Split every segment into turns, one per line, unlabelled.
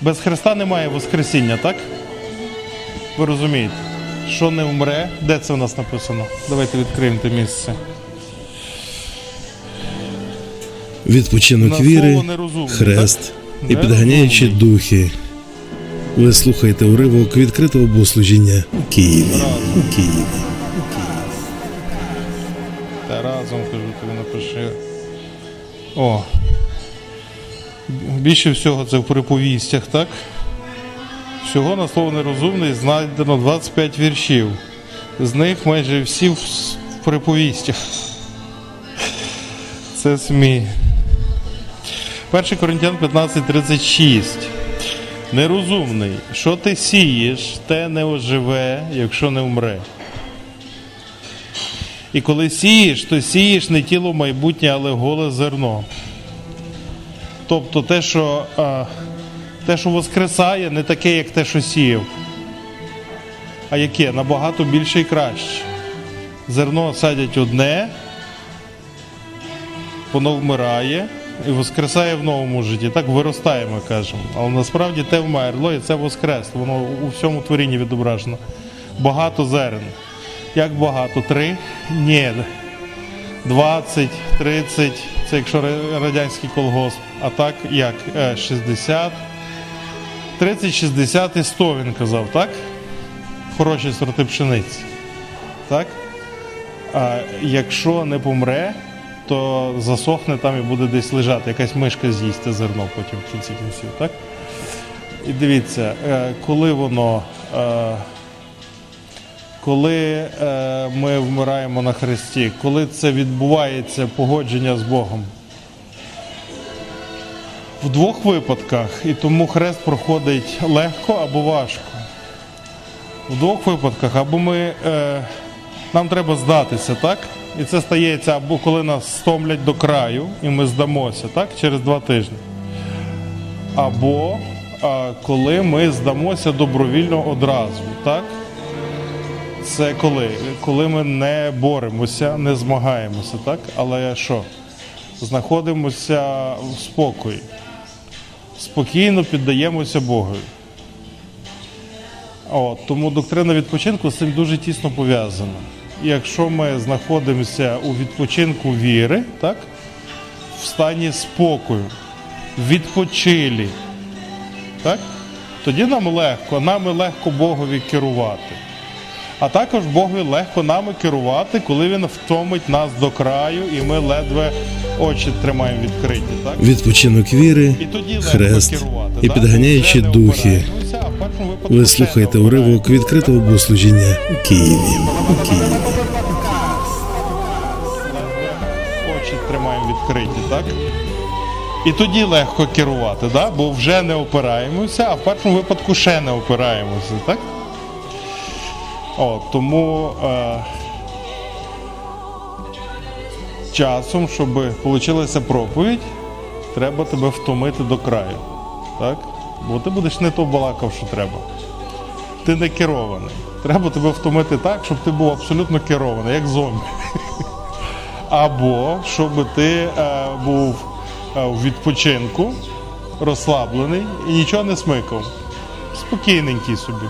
Без Христа немає Воскресіння, так? Ви розумієте? Що не вмре? Де це у нас написано? Давайте відкриємо те місце.
Відпочинок
На
віри,
слово нерозумне,
хрест і підганяючі
Нерозумний.
духи. Ви слухаєте уривок відкритого богослужіння у Києві. У Києві.
Та разом кажу, тобі напиши. О. Більше всього це в приповістях, так? Всього на слово нерозумний знайдено 25 віршів. З них майже всі в, приповістях. Це СМІ. 1 Коринтян 15.36. Нерозумний. Що ти сієш, те не оживе, якщо не вмре. І коли сієш, то сієш не тіло майбутнє, але голе зерно. Тобто те, що, а, те, що воскресає, не таке, як те, що сіяв. А яке? Набагато більше і краще. Зерно садять одне, воно вмирає і воскресає в новому житті. Так виростає, ми кажемо. Але насправді те вмерло і це воскресло. Воно у всьому творінні відображено. Багато зерен. Як багато? Три? Ні. 20, 30, це якщо радянський колгосп. А так як? Е, 60, 30, 60 і 100 він казав, так? Хороші сорти пшениці. Так? А якщо не помре, то засохне там і буде десь лежати. Якась мишка з'їсть те зерно потім в кінці кінців, так? І дивіться, е, коли воно. Коли е, ми вмираємо на Христі, коли це відбувається погодження з Богом. В двох випадках, і тому хрест проходить легко або важко. В двох випадках, або ми, е, нам треба здатися, так? І це стається або коли нас стомлять до краю, і ми здамося, так? Через два тижні. Або е, коли ми здамося добровільно одразу, так? Це коли? Коли ми не боремося, не змагаємося, так? Але що? Знаходимося в спокої. Спокійно піддаємося Богу. От, тому доктрина відпочинку з цим дуже тісно пов'язана. Якщо ми знаходимося у відпочинку віри, так? в стані спокою, відпочилі, так? тоді нам легко, нами легко Богові керувати. А також Богові легко нами керувати, коли він втомить нас до краю, і ми ледве очі тримаємо відкриті. Так?
Відпочинок віри,
І тоді
хрест
керувати.
і
так?
підганяючі духи. Ви слухаєте уривок відкритого богослужіння у Києві. У Києві.
Очі тримаємо відкриті, так? І тоді легко керувати, да? бо вже не опираємося, а в першому випадку ще не опираємося, так? О, тому е, часом, щоб вийшла проповідь, треба тебе втомити до краю. Так? Бо ти будеш не то балакав, що треба. Ти не керований. Треба тебе втомити так, щоб ти був абсолютно керований, як зомбі. Або щоб ти е, був е, у відпочинку, розслаблений і нічого не смикав. Спокійненький собі.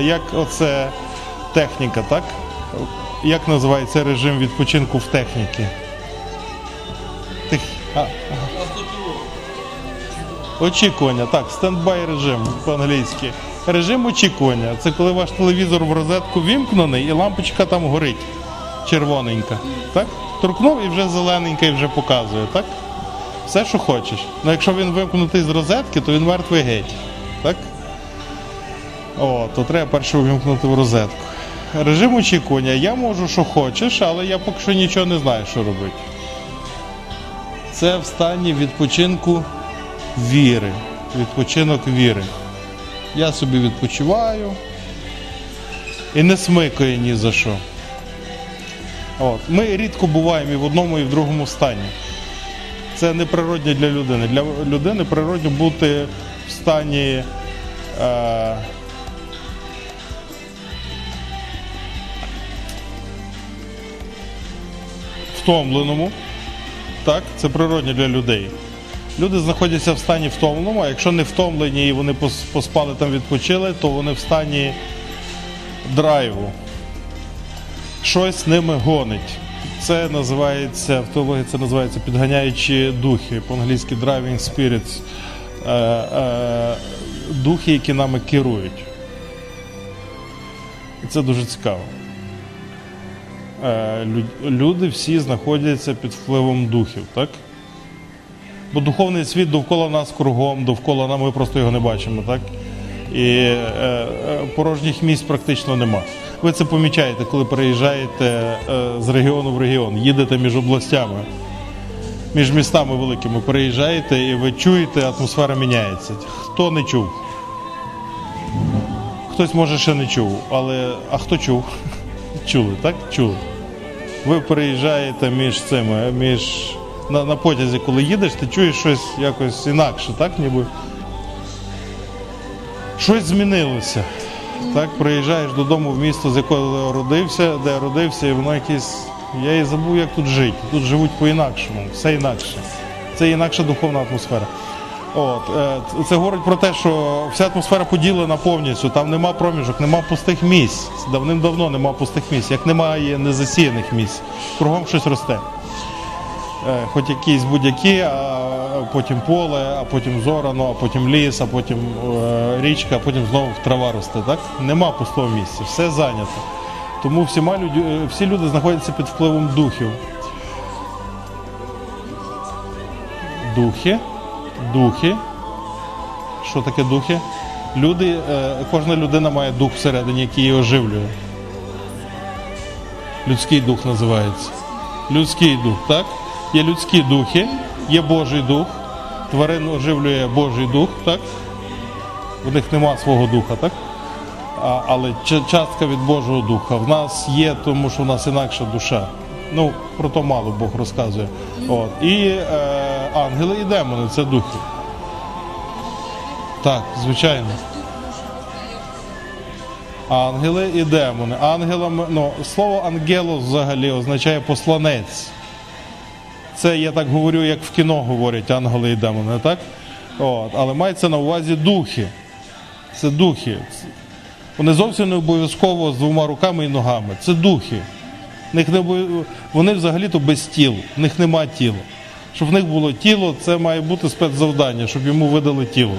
Як оце техніка, так? Як називається режим відпочинку в техніці? Тих... Очікування, так, стендбай режим по-англійськи. Режим очікування. Це коли ваш телевізор в розетку вімкнений і лампочка там горить червоненька. Так? Торкнув і вже зелененька і вже показує, так? Все, що хочеш. Ну якщо він вимкнутий з розетки, то він мертвий геть. Так? О, то треба перше увімкнути в розетку. Режим очікування. Я можу, що хочеш, але я поки що нічого не знаю, що робити. Це в стані відпочинку віри. Відпочинок віри. Я собі відпочиваю і не смикає ні за що. От. Ми рідко буваємо і в одному, і в другому стані. Це не природне для людини. Для людини природно бути в стані е, втомленому. Так, це природне для людей. Люди знаходяться в стані втомленому, а якщо не втомлені і вони поспали там відпочили, то вони в стані драйву. Щось ними гонить. Це називається в теології це називається підганяючі духи, по-англійськи driving spirits. Е, е, духи, які нами керують. І це дуже цікаво. Е, лю- люди всі знаходяться під впливом духів, так? Бо духовний світ довкола нас кругом, довкола нас, ми просто його не бачимо, так? І е, е, порожніх місць практично нема. Ви це помічаєте, коли переїжджаєте з регіону в регіон, їдете між областями, між містами великими переїжджаєте і ви чуєте, атмосфера міняється. Хто не чув? Хтось може ще не чув, але а хто чув? Чули, так? Чули. Ви переїжджаєте між цими, між на, на потязі, коли їдеш, ти чуєш щось якось інакше, так? Ніби щось змінилося. Так, приїжджаєш додому в місто, з якого родився, де родився, і воно якесь. Я і забув, як тут жити. Тут живуть по-інакшому, все інакше. Це інакша духовна атмосфера. От, е, це говорить про те, що вся атмосфера поділена повністю, там нема проміжок, нема пустих місць. Давним-давно нема пустих місць, як немає незасіяних місць. Кругом щось росте. Е, Хоч якісь будь-які, а потім поле, а потім зорано, а потім ліс, а потім е, річка, а потім знову трава росте. Так? Нема пустого місця, все зайнято. Тому всіма люди, е, всі люди знаходяться під впливом духів. Духи. Духи. Що таке духи? Люди, е, кожна людина має дух всередині, який її оживлює. Людський дух називається. Людський дух, так? Є людські духи, є Божий дух. Тварин оживлює Божий дух, так? У них нема свого духа, так? А, але частка від Божого духа в нас є, тому що в нас інакша душа. Ну, про то мало Бог розказує. От. І е, ангели і демони це духи. Так, звичайно. Ангели і демони. Ангелами, ну, слово ангелос взагалі означає посланець. Це я так говорю, як в кіно говорять ангели і демони, так? От. Але мається на увазі духи. Це духи. Вони зовсім не обов'язково з двома руками і ногами. Це духи. Вони взагалі-то без тіл, в них нема тіла. Щоб в них було тіло, це має бути спецзавдання, щоб йому видали тіло.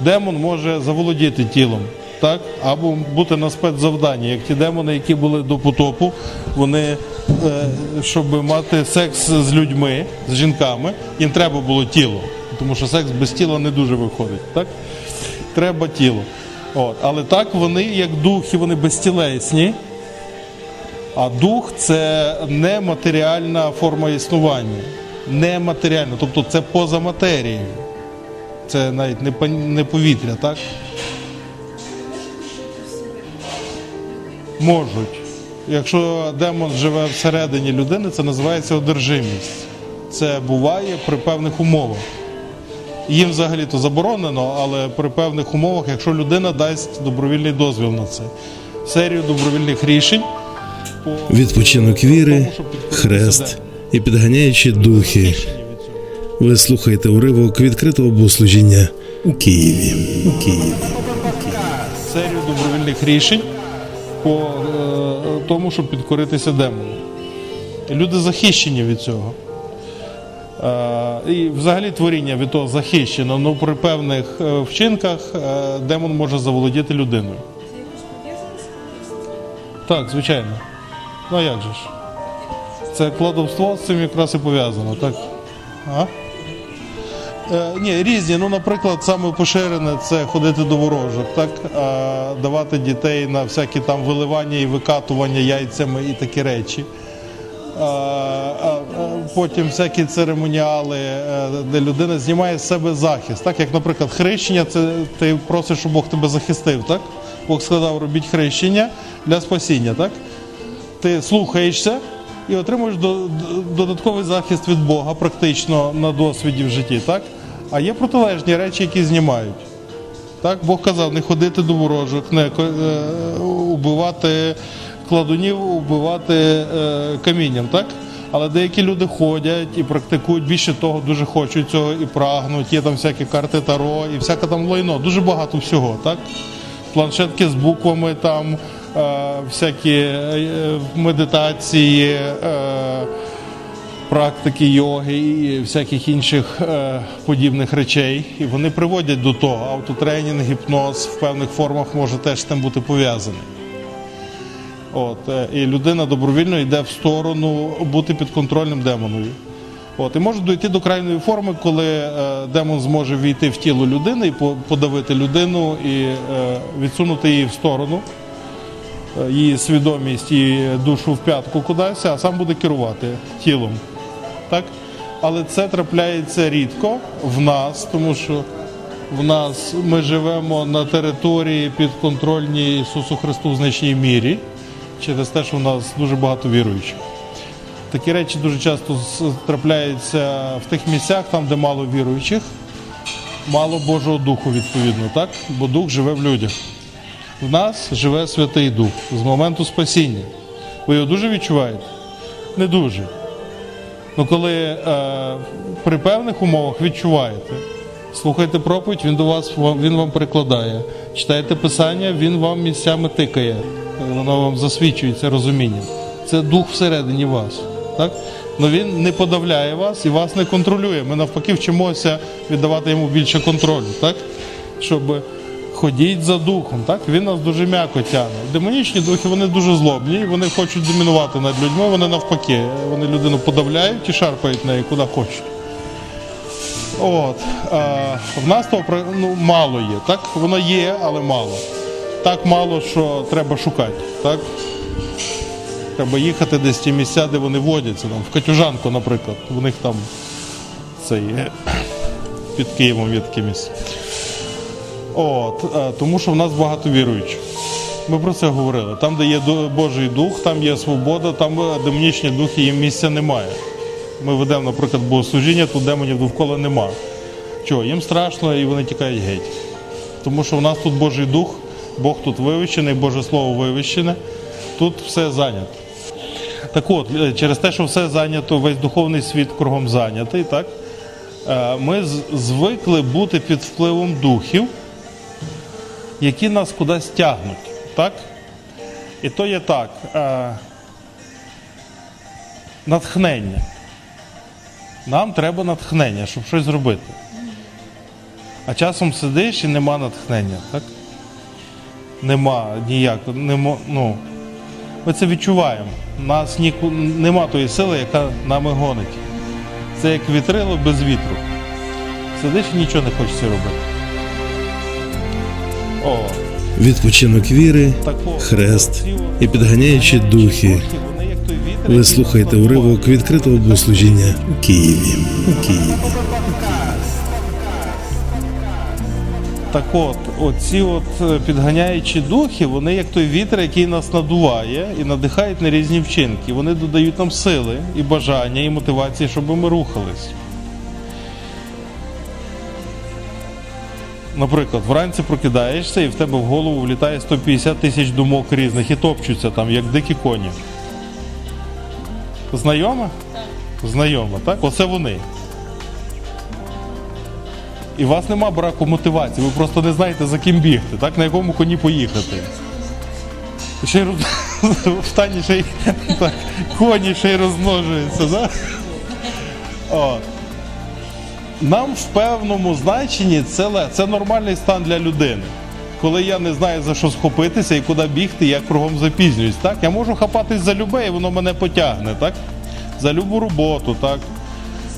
Демон може заволодіти тілом, так? або бути на спецзавданні, як ті демони, які були до потопу, вони, е, щоб мати секс з людьми, з жінками, їм треба було тіло. Тому що секс без тіла не дуже виходить. Так? Треба тіло. От. Але так вони, як духи, вони безтілесні. А дух це нематеріальна форма існування. Нематеріальна, тобто це поза матерією. Це навіть не, повітря, так? Можуть. Якщо демон живе всередині людини, це називається одержимість. Це буває при певних умовах. Їм взагалі то заборонено, але при певних умовах, якщо людина дасть добровільний дозвіл на це. Серію добровільних рішень. по-
Відпочинок віри, хрест. І підганяючі духи. Ви слухаєте уривок відкритого богослужіння у Києві. У Києві.
серію добровільних рішень по е, тому, щоб підкоритися демону. Люди захищені від цього. Е, і взагалі творіння від того захищено, але при певних е, вчинках е, демон може заволодіти людиною. Так, звичайно. Ну а як же ж? Це кладовство з цим якраз і пов'язано, так? А? Е, ні, різні. Ну, наприклад, саме поширене це ходити до ворожок, так? А, давати дітей на всякі там виливання і викатування яйцями і такі речі. А, потім всякі церемоніали, е, де людина знімає з себе захист. Так, як, наприклад, хрещення, це ти просиш, щоб Бог тебе захистив, так? Бог сказав, робіть хрещення для спасіння, так? ти слухаєшся і отримуєш додатковий захист від Бога, практично на досвіді в житті, так? А є протилежні речі, які знімають. Так, Бог казав, не ходити до ворожок, не е, убивати кладунів, убивати е, камінням, так? Але деякі люди ходять і практикують більше того, дуже хочуть цього і прагнуть. Є там всякі карти Таро і всяке там лайно. Дуже багато всього, так? Планшетки з буквами, там всякі е, медитації. Е, практики йоги і всяких інших е, подібних речей. І вони приводять до того. Автотренінг, гіпноз в певних формах може теж з тим бути пов'язаний. От, е, і людина добровільно йде в сторону бути підконтрольним демонові. От, і може дійти до крайньої форми, коли е, демон зможе війти в тіло людини і по- подавити людину і е, відсунути її в сторону, е, її свідомість і душу в п'ятку кудись, а сам буде керувати тілом. Так? Але це трапляється рідко в нас, тому що в нас ми живемо на території підконтрольній Ісусу Христу в значній мірі, через те, що в нас дуже багато віруючих. Такі речі дуже часто трапляються в тих місцях, там, де мало віруючих, мало Божого Духу, відповідно, так? Бо Дух живе в людях. В нас живе Святий Дух з моменту спасіння. Ви його дуже відчуваєте? Не дуже. Ну, коли е, при певних умовах відчуваєте, слухайте проповідь, він до вас він вам перекладає. Читаєте писання, він вам місцями тикає, воно вам засвідчується розумінням. Це дух всередині вас. Так? Ну він не подавляє вас і вас не контролює. Ми навпаки вчимося віддавати йому більше контролю, так? Щоб ходіть за духом. Так? Він нас дуже м'яко тягне. Демонічні духи вони дуже злобні, вони хочуть домінувати над людьми, вони навпаки. Вони людину подавляють і шарпають неї куди хочуть. От, е, в нас того ну, мало є, так? Воно є, але мало. Так мало, що треба шукати. Так? Треба їхати десь ті місця, де вони водяться. Там, в Катюжанку, наприклад. В них там цей, е, під Києвом є таке місце. От, е, тому що в нас багато віруючих. Ми про це говорили. Там, де є Божий Дух, там є свобода, там е, демонічні духи, їм місця немає. Ми ведемо, наприклад, богослужіння, тут демонів довкола нема. Чого? Їм страшно і вони тікають геть. Тому що в нас тут Божий Дух, Бог тут вивищений, Боже Слово вивищене, тут все зайнято. Так от, е, через те, що все зайнято, весь духовний світ кругом зайнятий, так? ми звикли бути під впливом духів, які нас кудись тягнуть. Так? І то є так. е, Натхнення. Нам треба натхнення, щоб щось зробити. А часом сидиш і нема натхнення, так? Нема ніякого. Ну, ми це відчуваємо. У нас ніку, нема тої сили, яка нами гонить. Це як вітрило без вітру. Сидиш і нічого не хочеться робити.
Відпочинок віри, хрест і підганяючі духи. Ви слухаєте уривок відкритого богослужіння у Києві. У Києві.
Так от, оці от е, підганяючі духи, вони як той вітер, який нас надуває і надихають на різні вчинки. Вони додають нам сили і бажання, і мотивації, щоб ми рухались. Наприклад, вранці прокидаєшся і в тебе в голову влітає 150 тисяч думок різних і топчуться там, як дикі коні. Знайома? Знайома, так? Оце вони. І у вас нема браку мотивації, ви просто не знаєте за ким бігти, так? на якому коні поїхати. Ще й роз- в стані ще й так, коні ще й розмножуються. Да? О. Нам в певному значенні це, це нормальний стан для людини. Коли я не знаю за що схопитися і куди бігти, я кругом запізнююсь. Так? Я можу хапатись за любе, і воно мене потягне. Так? За любу роботу, так?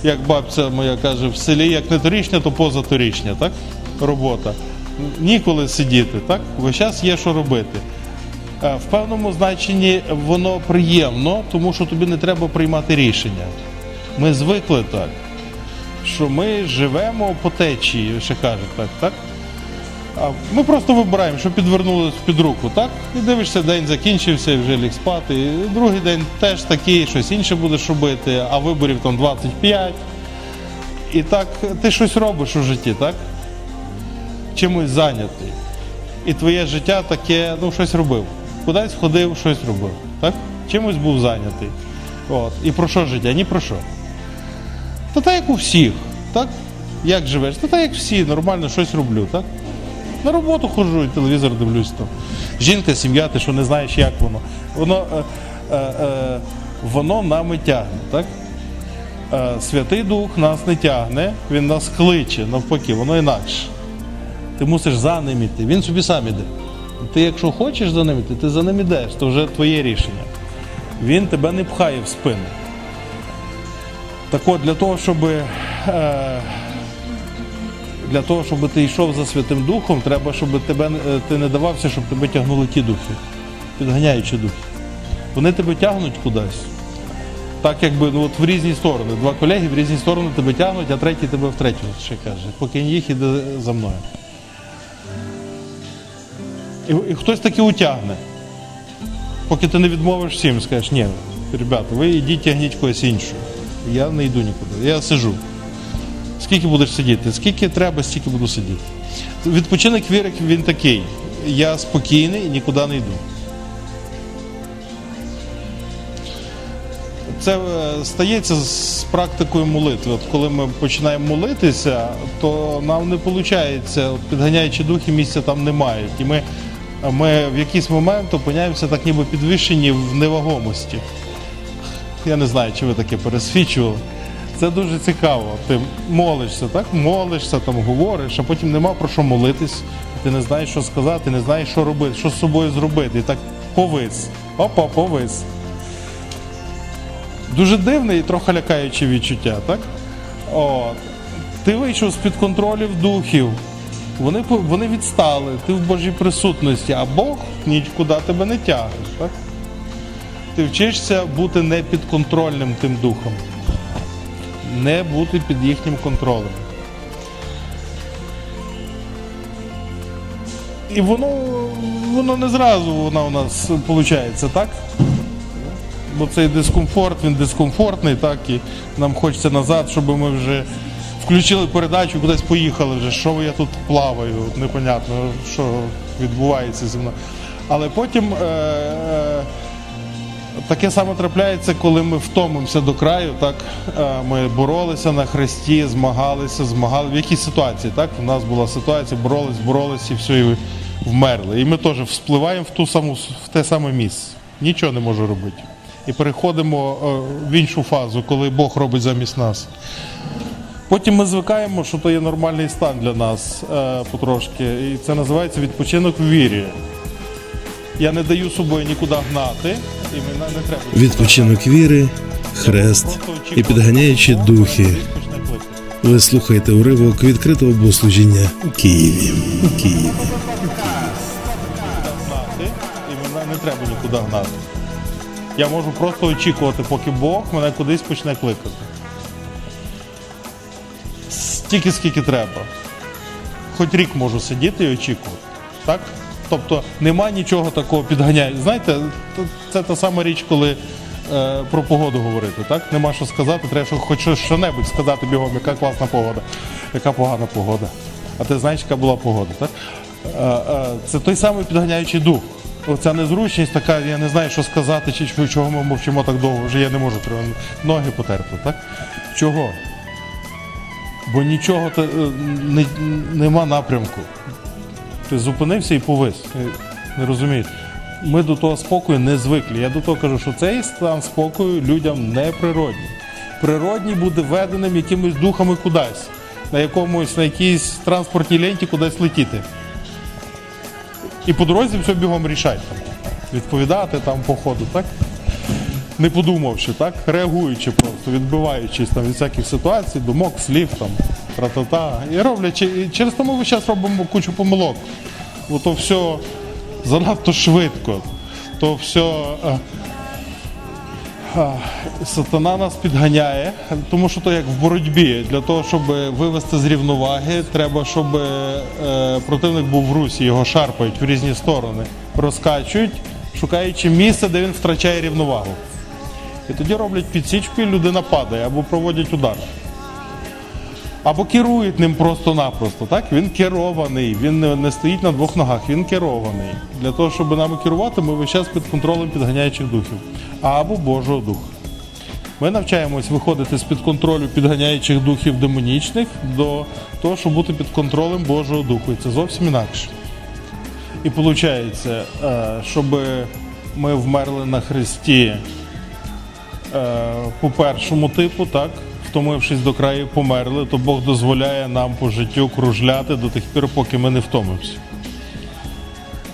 як бабця моя каже, в селі як не торічня, то позаторічня, так? Робота. Ніколи сидіти, так? Весь час є що робити. Е, В певному значенні воно приємно, тому що тобі не треба приймати рішення. Ми звикли так, що ми живемо по течії, ще кажуть так, так? А ми просто вибираємо, що підвернулося під руку, так? І дивишся, день закінчився, і вже ліг спати. І другий день теж такий, щось інше будеш робити, а виборів там 25. І так ти щось робиш у житті, так? Чимось зайнятий. І твоє життя таке, ну, щось робив. Кудись ходив, щось робив. Так? Чимось був зайнятий. От. І про що життя? Ні про що. Та так як у всіх, так? Як живеш? Та так як всі, нормально щось роблю, так? На роботу ходжу, і телевізор дивлюсь там. Жінка, сім'я, ти що не знаєш, як воно. Воно, е, е, е, воно нами тягне, так? Е, Святий Дух нас не тягне, він нас кличе, навпаки, воно інакше. Ти мусиш за ним іти, він собі сам іде. Ти, якщо хочеш за ним іти, ти за ним ідеш, то вже твоє рішення. Він тебе не пхає в спину. Так от, для того, щоб, е, для того, щоб ти йшов за Святим Духом, треба, щоб тебе, е, ти не давався, щоб тебе тягнули ті духи, підганяючі духи. Вони тебе тягнуть кудись. Так якби ну, от в різні сторони. Два колеги в різні сторони тебе тягнуть, а третій тебе в третю ще каже. Поки їх іде за мною. І, і хтось таки утягне. Поки ти не відмовиш всім, скажеш, ні, ребята, ви йдіть тягніть когось іншого. Я не йду нікуди. Я сижу. Скільки будеш сидіти? Скільки треба, стільки буду сидіти. Відпочинок віри він такий. Я спокійний і нікуди не йду. Це е, стається з практикою молитви. От коли ми починаємо молитися, то нам не виходить, підганяючи духи, місця там не мають. І ми, ми в якийсь момент опиняємося так ніби підвищені в невагомості. Я не знаю, чи ви таке пересвідчували. Це дуже цікаво. Ти молишся, так? Молишся, там говориш, а потім нема про що молитись. Ти не знаєш, що сказати, не знаєш, що робити, що з собою зробити. І так повис. Опа, повис. Дуже дивне і трохи лякаюче відчуття, так? От. Ти вийшов з-під контролів духів. Вони, вони відстали, ти в Божій присутності, а Бог нікуди тебе не тягне. Так? Ти вчишся бути не підконтрольним тим духом, не бути під їхнім контролем. І воно, воно не зразу воно у нас виходить, так? бо цей дискомфорт, він дискомфортний, так, і нам хочеться назад, щоб ми вже включили передачу, кудись поїхали вже, що я тут плаваю, непонятно, що відбувається зі мною. Але потім е- е- таке саме трапляється, коли ми втомимося до краю, так, е, ми боролися на хресті, змагалися, змагали. В якій ситуації, так? У нас була ситуація, боролись, боролись і все, і вмерли. І ми теж вспливаємо в, ту саму, в те саме місце. Нічого не можу робити і переходимо е, в іншу фазу, коли Бог робить замість нас. Потім ми звикаємо, що то є нормальний стан для нас е, потрошки. І це називається відпочинок в вірі. Я не даю собою нікуди гнати,
Відпочинок віри, хрест і підганяючі духи. Ви слухаєте уривок відкритого богослужіння у Києві. У Києві.
гнати, і мене не треба нікуди гнати. Я можу просто очікувати, поки Бог мене кудись почне кликати. Стільки, скільки треба. Хоч рік можу сидіти і очікувати. Так? Тобто нема нічого такого підганяю. Знаєте, це та сама річ, коли е, про погоду говорити. Так? Нема що сказати, треба хоч що-небудь сказати бігом, яка класна погода, яка погана погода. А ти знаєш, яка була погода, так? Е, е, це той самий підганяючий дух. Оця незручність така, я не знаю, що сказати, чи чого- ми мовчимо так довго, вже я не можу, ноги потерпли, так? Чого? Бо нічого е, не, нема напрямку. Ти зупинився і повис. Е, Не розумієш? Ми до того спокою не звикли. Я до того кажу, що цей стан спокою людям не природній. Природній буде введеним якимись духами кудись, на якомусь, на якійсь транспортній ленті кудись летіти. І по дорозі все бігом рішайте. Відповідати там по ходу, так? Не подумавши, так? Реагуючи просто, відбиваючись там від всяких ситуацій, думок, слів, там, тра-та-та. І роблячи. І через тому ми зараз робимо кучу помилок. Бо то все занадто швидко. То все. е, Сатана нас підганяє, тому що то як в боротьбі. Для того, щоб вивести з рівноваги, треба, щоб е, противник був в русі, його шарпають в різні сторони, розкачують, шукаючи місце, де він втрачає рівновагу. І тоді роблять підсічку, і людина падає або проводять удар. Або керують ним просто-напросто. Так? Він керований, він не, стоїть на двох ногах, він керований. Для того, щоб нами керувати, ми весь час під контролем підганяючих духів або Божого Духа. Ми навчаємось виходити з-під контролю підганяючих духів демонічних до того, щоб бути під контролем Божого Духу. І це зовсім інакше. І виходить, щоб ми вмерли на Христі е, по першому типу, так, втомившись до краю, померли, то Бог дозволяє нам по життю кружляти до тих пір, поки ми не втомимося.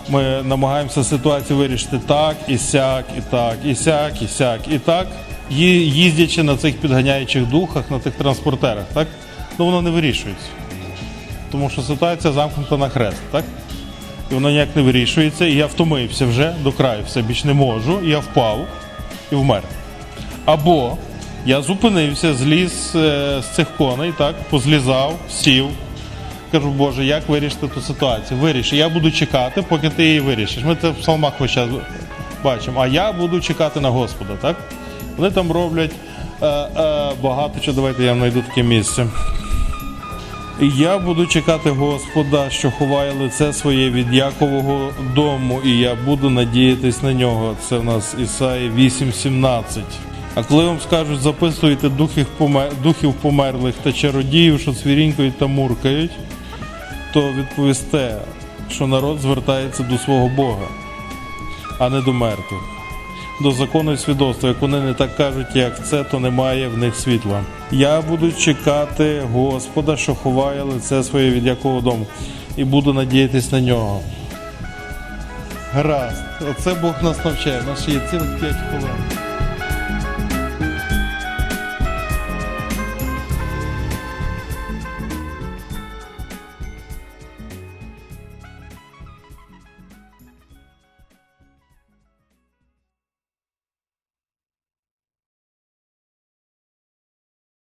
Ми намагаємося ситуацію вирішити так, і сяк, і так, і сяк, і сяк, і так, їздячи на цих підганяючих духах, на тих транспортерах, так? Ну воно не вирішується. Тому що ситуація замкнута на хрест, так? І воно ніяк не вирішується, і я втомився вже до краю, все більш не можу, і я впав і вмер. Або я зупинився, зліз е, з цих коней, так, позлізав, сів. Кажу, Боже, як вирішити ту ситуацію? Виріш, я буду чекати, поки ти її вирішиш. Ми це в псалмах весь бачимо. А я буду чекати на Господа, так? Вони там роблять е, е, багато чого. Давайте я знайду таке місце. Я буду чекати Господа, що ховає лице своє від Якового дому, і я буду надіятись на нього. Це в нас Ісаї 8.17. А коли вам скажуть, записуйте духів, померлих та чародіїв, що цвірінькають та муркають, то відповісте, що народ звертається до свого Бога, а не до мертвих. До закону і свідоцтва, як вони не так кажуть, як це, то немає в них світла. Я буду чекати Господа, що ховає лице своє від якого дому, і буду надіятись на нього. Гаразд, оце Бог нас навчає. Нас є цілих 5 хвилин.